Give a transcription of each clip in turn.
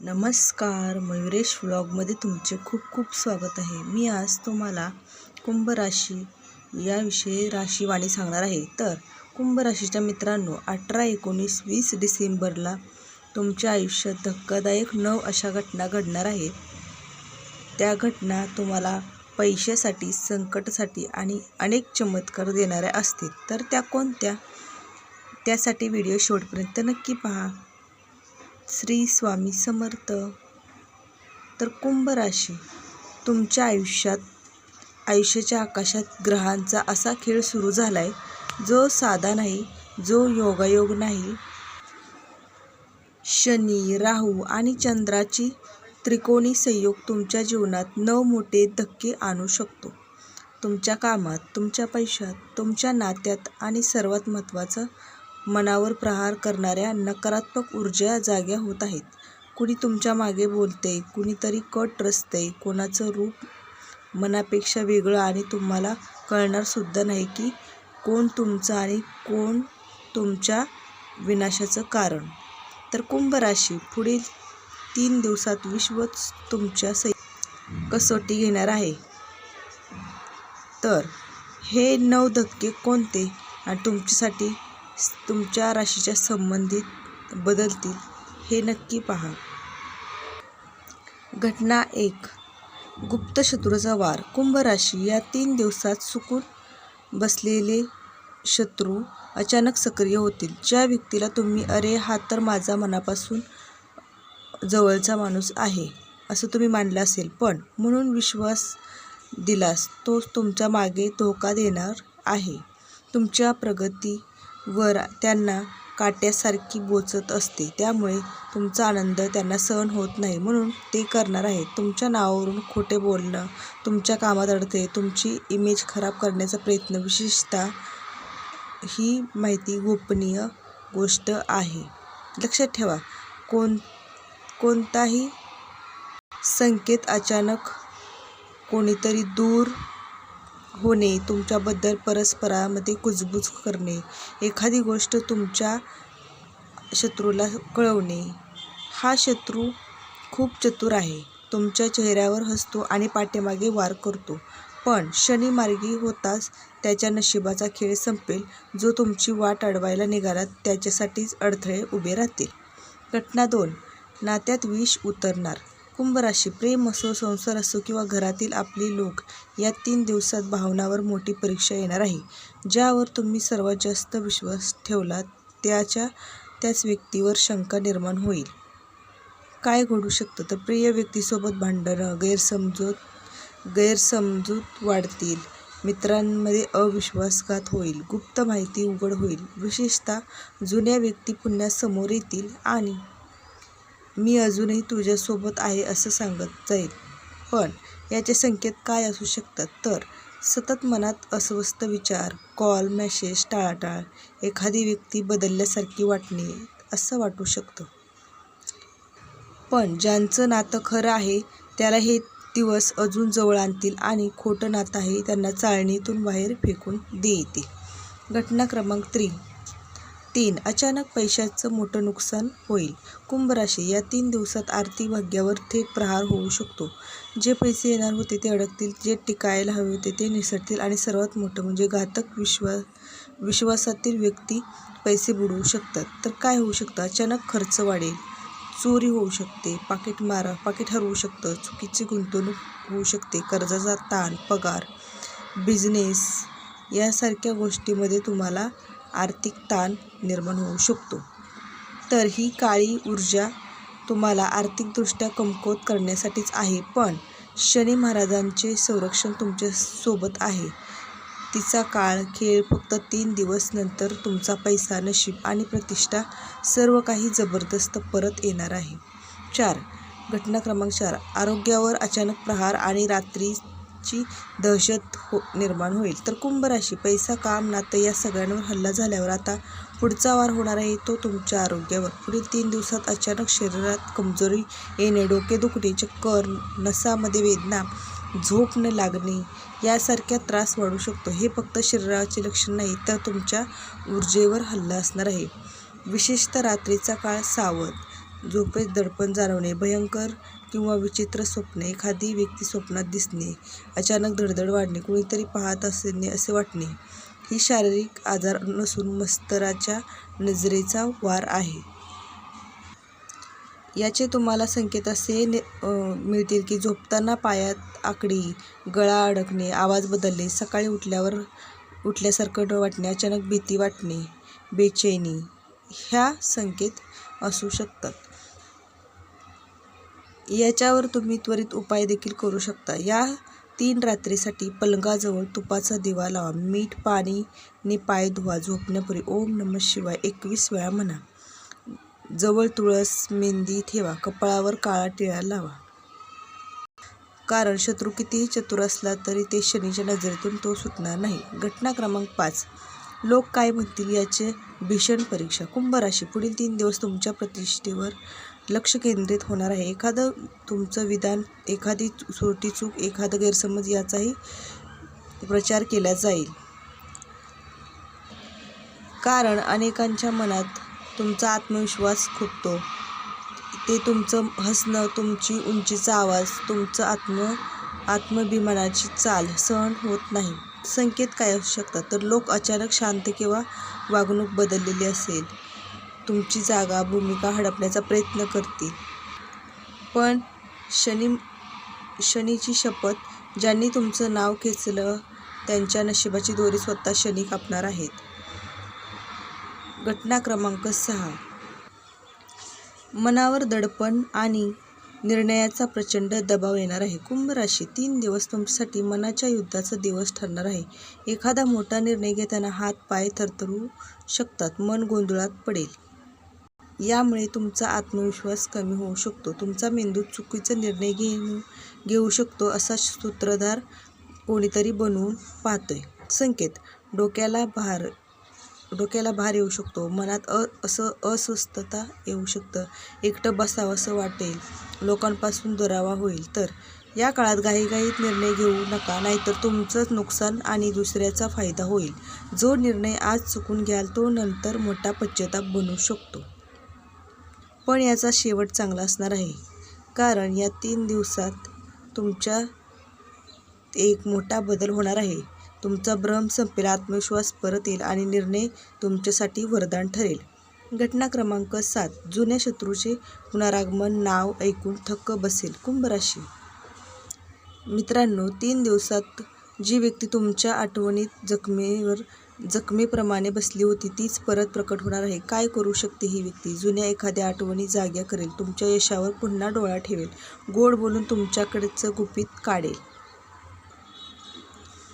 नमस्कार मयुरेश व्लॉगमध्ये तुमचे खूप खूप स्वागत आहे. मी आज तुम्हाला कुंभ राशी याविषयी राशीवाणी सांगणार आहे. तर कुंभ राशीच्या मित्रांनो अठरा एकोणीस वीस डिसेंबरला तुमच्या आयुष्यात धक्कादायक नऊ अशा घटना घडणार आहेत. त्या घटना तुम्हाला पैशासाठी संकटासाठी आणि अनेक चमत्कार देणाऱ्या असतील. तर त्या कोणत्या? त्यासाठी व्हिडिओ शेवटपर्यंत नक्की पहा. श्री स्वामी समर्थ. तर कुंभ राशी तुमच्या आयुष्यात आयुष्याच्या आकाशात ग्रहांचा असा खेळ सुरू झाला आहे जो साधा नाही जो योगायोग नाही. शनी राहू आणि चंद्राची त्रिकोणी संयोग तुमच्या जीवनात नऊ मोठे धक्के आणू शकतो. तुमच्या कामात तुमच्या पैशात तुमच्या नात्यात आणि सर्वात महत्त्वाचं मनावर प्रहार करणाऱ्या नकारात्मक ऊर्जा जाग्या होत आहेत. कुणी तुमच्या मागे बोलते कुणीतरी कट रचते कोणाचं रूप मनापेक्षा वेगळं आणि तुम्हाला कळणारसुद्धा नाही की कोण तुमचं आणि कोण तुमच्या विनाशाचं कारण. तर कुंभ राशी पुढील तीन दिवसात विश्व तुमच्या सै कसोटी घेणार आहे. तर हे नऊ धक्के कोणते आणि तुमच्यासाठी तुमच्या राशीच्या संबंधित बदलतील हे नक्की पहा. घटना एक. गुप्त शत्रूचा वार. कुंभ राशी. या तीन दिवसात सुकून बसलेले शत्रू अचानक सक्रिय होतील. ज्या व्यक्तीला तुम्ही अरे हा तर माझा मनापासून जवळचा माणूस आहे असं तुम्ही मानलं असेल. पण म्हणून विश्वास दिलास तो तुमच्या मागे धोका देणार आहे. तुमच्या प्रगती वर त्यांना काट्यासारखी बोचत असते. त्यामुळे तुमचा आनंद त्यांना सहन होत नाही. म्हणून ते करणार आहेत. तुमच्या नावावरून खोटे बोलणं तुमच्या कामात अडते तुमची इमेज खराब करण्याचा प्रयत्न विशेषतः ही माहिती गोपनीय गोष्ट आहे. लक्षात ठेवा कोण कोणताही संकेत अचानक कोणीतरी दूर होणे तुमच्याबद्दल परस्परामध्ये कुजबूज करणे एखादी गोष्ट तुमच्या शत्रूला कळवणे हा शत्रू खूप चतुर आहे. तुमच्या चेहऱ्यावर हसतो आणि पाठीमागे वार करतो. पण शनी मार्गी होताच त्याच्या नशिबाचा खेळ संपेल. जो तुमची वाट अडवायला निघाला त्याच्यासाठीच अडथळे उभे राहतील. घटना दोन. नात्यात विष उतरणार. कुंभ राशी प्रेम असो संसार असो किंवा घरातील आपली लोक या तीन दिवसात भावनावर मोठी परीक्षा येणार आहे. ज्यावर तुम्ही सर्वात जास्त विश्वास ठेवला त्याच्या त्याच व्यक्तीवर शंका निर्माण होईल. काय घडू शकतं? तर प्रिय व्यक्तीसोबत भांडणं गैरसमजूत गैरसमजूत वाढतील. मित्रांमध्ये अविश्वासघात होईल. गुप्त माहिती उघड होईल. विशेषतः जुन्या व्यक्ती पुन्हा समोर येतील आणि मी अजूनही तुझ्यासोबत आहे असं सांगत जाईल. पण याचे संकेत काय असू शकतात? तर सतत मनात अस्वस्थ विचार कॉल मेसेज टाळाटाळ एखादी व्यक्ती बदलल्यासारखी वाटणे असं वाटू शकतं. पण ज्यांचं नातं खरं आहे त्याला हे दिवस अजून जवळ आणतील आणि खोटं नातं आहे त्यांना चाळणीतून बाहेर फेकून देतील घटना क्रमांक त्री तीन अचानक पैशाचं मोठं नुकसान होईल. कुंभ राशी या तीन दिवसात आर्थिक भाग्यावर थेट प्रहार होऊ शकतो. जे पैसे येणार होते ते अडकतील जे टिकायला हवे होते ते निसटतील आणि सर्वात मोठं म्हणजे घातक विश्वा विश्वासातील व्यक्ती पैसे बुडवू शकतात. तर काय होऊ शकतं? अचानक खर्च वाढेल चोरी होऊ शकते पाकिट मारा पाकिट हरवू शकतं चुकीची गुंतवणूक होऊ शकते कर्जाचा ताण पगार बिझनेस यासारख्या गोष्टीमध्ये तुम्हाला आर्थिक ताण निर्माण होऊ शकतो. तर ही काळी ऊर्जा तुम्हाला आर्थिकदृष्ट्या कमकुवत करण्यासाठीच आहे पण शनी महाराजांचे संरक्षण तुमच्यासोबत आहे. तिचा काळ खेळ फक्त तीन दिवस नंतर तुमचा पैसा नशीब आणि प्रतिष्ठा सर्व काही जबरदस्त परत येणार आहे. चार. घटना क्रमांक चार. आरोग्यावर अचानक प्रहार आणि रात्री ची दहशत हो निर्माण होईल. तर कुंभ राशी पैसा काम नातं या सगळ्यांवर हल्ला झाल्यावर आता पुढचा वार होणार आहे तो तुमच्या आरोग्यावर. पुढील तीन दिवसात अचानक शरीरात कमजोरी येणे डोके दुखणे चक्कर नसामध्ये वेदना झोप न लागणे यासारख्या त्रास वाढू शकतो. हे फक्त शरीराचे लक्षण नाही तर तुमच्या ऊर्जेवर हल्ला असणार आहे. विशेषतः रात्रीचा काळ सावध झोपेत दडपण जाणवणे भयंकर किंवा विचित्र स्वप्ने एखादी व्यक्ती स्वप्नात दिसणे अचानक धडधड वाढणे कुणीतरी पाहत असणे असे वाटणे ही शारीरिक आजार नसून मस्तराच्या नजरेचा वार आहे. याचे तुम्हाला संकेत असे ने- मिळतील की झोपताना पायात आकडी गळा अडकणे आवाज बदलणे सकाळी उठल्यावर उठल्यासारखं न वाटणे अचानक भीती वाटणे बेचैनी ह्या संकेत असू शकतात. याच्यावर तुम्ही त्वरित उपाय देखील करू शकता. या तीन रात्रीसाठी पलंगाजवळ तुपाचा दिवा लावा. मीठ पाणीने पाय धुवा. झोपण्यापूर्वी ओम नम शिवाय एकवीस वेळा म्हणा. जवळ तुळस मेंदी ठेवा. कपाळावर काळा टिळा लावा. कारण शत्रू कितीही चतुर असला तरी ते शनीच्या नजरेतून तो सुटणार नाही. घटना क्रमांक पाच. लोक काय म्हणतील याचे भीषण परीक्षा. कुंभ राशी. पुढील तीन दिवस तुमच्या प्रतिष्ठेवर लक्ष केंद्रित होणार आहे. एखादं तुमचं विधान एखादी छोटी चूक एखादा गैरसमज याचाही प्रचार केला जाईल. कारण अनेकांच्या मनात तुमचा आत्मविश्वास खुपतो. ते तुमचं हसणं तुमची उंचीचा आवाज तुमचं आत्म आत्माभिमानाची चाल सहन होत नाही. संकेत काय असू शकतात? तर लोक अचानक शांत किंवा वागणूक बदललेली असेल. तुमची जागा भूमिका हडपण्याचा प्रयत्न करतील. पण शनी शनीची शपथ ज्यांनी तुमचं नाव खेचलं त्यांच्या नशिबाची दोरी स्वतः शनी कापणार आहेत. घटना क्रमांक सहा. मनावर दडपण आणि निर्णयाचा प्रचंड दबाव येणार आहे. कुंभ राशी तीन दिवस तुमच्यासाठी मनाच्या युद्धाचा दिवस ठरणार आहे. एखादा मोठा निर्णय घेताना हात पाय थरथरू शकतात मन गोंधळात पडेल. यामुळे तुमचा आत्मविश्वास कमी होऊ शकतो. तुमचा मेंदू चुकीचा निर्णय घेऊ घेऊ शकतो असा सूत्रधार कोणीतरी बनवून पाहतोय. संकेत डोक्याला भार डोक्याला भार येऊ शकतो. मनात अ असं अस्वस्थता येऊ शकतं. एकटं बसावंसं वाटेल. लोकांपासून दुरावा होईल. तर या काळात घाईघाईत निर्णय घेऊ नका. नाहीतर तुमचंच नुकसान आणि दुसऱ्याचा फायदा होईल. जो निर्णय आज चुकून घ्याल तो नंतर मोठा पश्चाताप बनू शकतो. पण याचा शेवट चांगला असणार आहे. कारण या तीन दिवसात तुमच्या एक मोठा बदल होणार आहे. तुमचा भ्रम संपेल आत्मविश्वास परत येईल आणि निर्णय तुमच्यासाठी वरदान ठरेल. घटना क्रमांक सात जुन्या शत्रूचे पुनरागमन नाव ऐकून थक्क बसेल कुंभराशी. मित्रांनो तीन दिवसात जी व्यक्ती तुमच्या आठवणीत जखमेवर जखमेप्रमाणे बसली होती तीच परत प्रकट होणार आहे. काय करू शकते ही व्यक्ती? जुन्या एखाद्या आठवणी जाग्या करेल तुमच्या यशावर पुन्हा डोळा ठेवेल. गोड बोलून तुमच्याकडचं गुपित काढेल.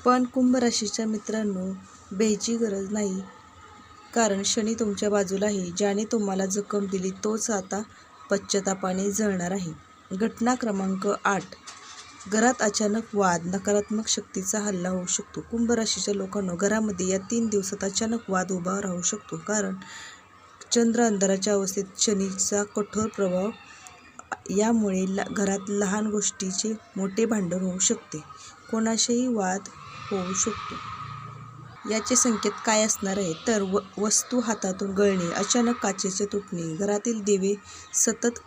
पण कुंभ राशीच्या मित्रांनो भ्यायची गरज नाही. कारण शनी तुमच्या बाजूला आहे. ज्याने तुम्हाला जखम दिली तोच आता पश्चातापाने जळणार आहे. घटना क्रमांक आठ. घरात अचानक वाद नकारात्मक शक्तीचा हल्ला होऊ शकतो. कुंभ राशीच्या लोकांना घरामध्ये या तीन दिवसात अचानक वाद उभा राहू शकतो. कारण चंद्र अंधाराच्या अवस्थेत शनीचा कठोर प्रभाव यामुळे ला घरात लहान गोष्टीचे मोठे भांडण होऊ शकते. कोणाशीही वाद होऊ शकतो. याचे संकेत काय असणार आहे? तर व वस्तू हातातून गळणे अचानक काचेचे तुटणे घरातील दिवे सतत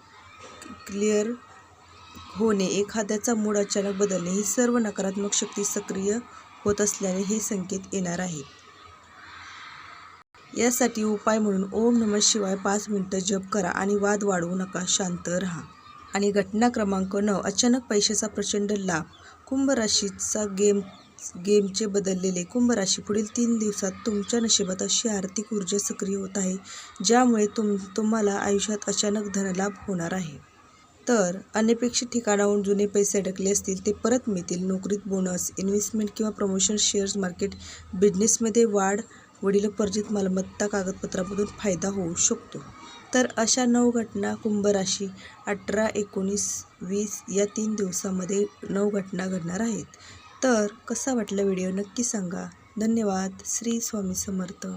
क्लिअर होणे एखाद्याचा मूड अचानक बदलणे ही सर्व नकारात्मक शक्ती सक्रिय होत असल्याने हे संकेत येणार आहेत यासाठी उपाय म्हणून ओम नम शिवाय पाच मिनटं जप करा आणि वाद वाढवू नका शांत राहा. आणि घटना क्रमांक नऊ अचानक पैशाचा प्रचंड लाभ. कुंभ राशीचा गेम गेमचे बदललेले कुंभ राशी पुढील तीन दिवसात तुमच्या नशिबात अशी आर्थिक ऊर्जा सक्रिय होत आहे ज्यामुळे तुम तुम्हाला आयुष्यात अचानक धनलाभ होणार आहे. तर अनपेक्षित ठिकाणाहून जुने पैसे अडकले असतील ते परत मिळतील. नोकरीत बोनस इन्व्हेस्टमेंट किंवा प्रमोशन शेअर्स मार्केट बिझनेसमध्ये वाढ वडिलोपार्जित मालमत्ता कागदपत्रामधून फायदा होऊ शकतो. तर अशा नऊ घटना कुंभ राशी अठरा एकोणीस वीस या तीन दिवसामध्ये नऊ घटना घडणार आहेत. तर कसा वाटला व्हिडिओ नक्की सांगा. धन्यवाद. श्री स्वामी समर्थ.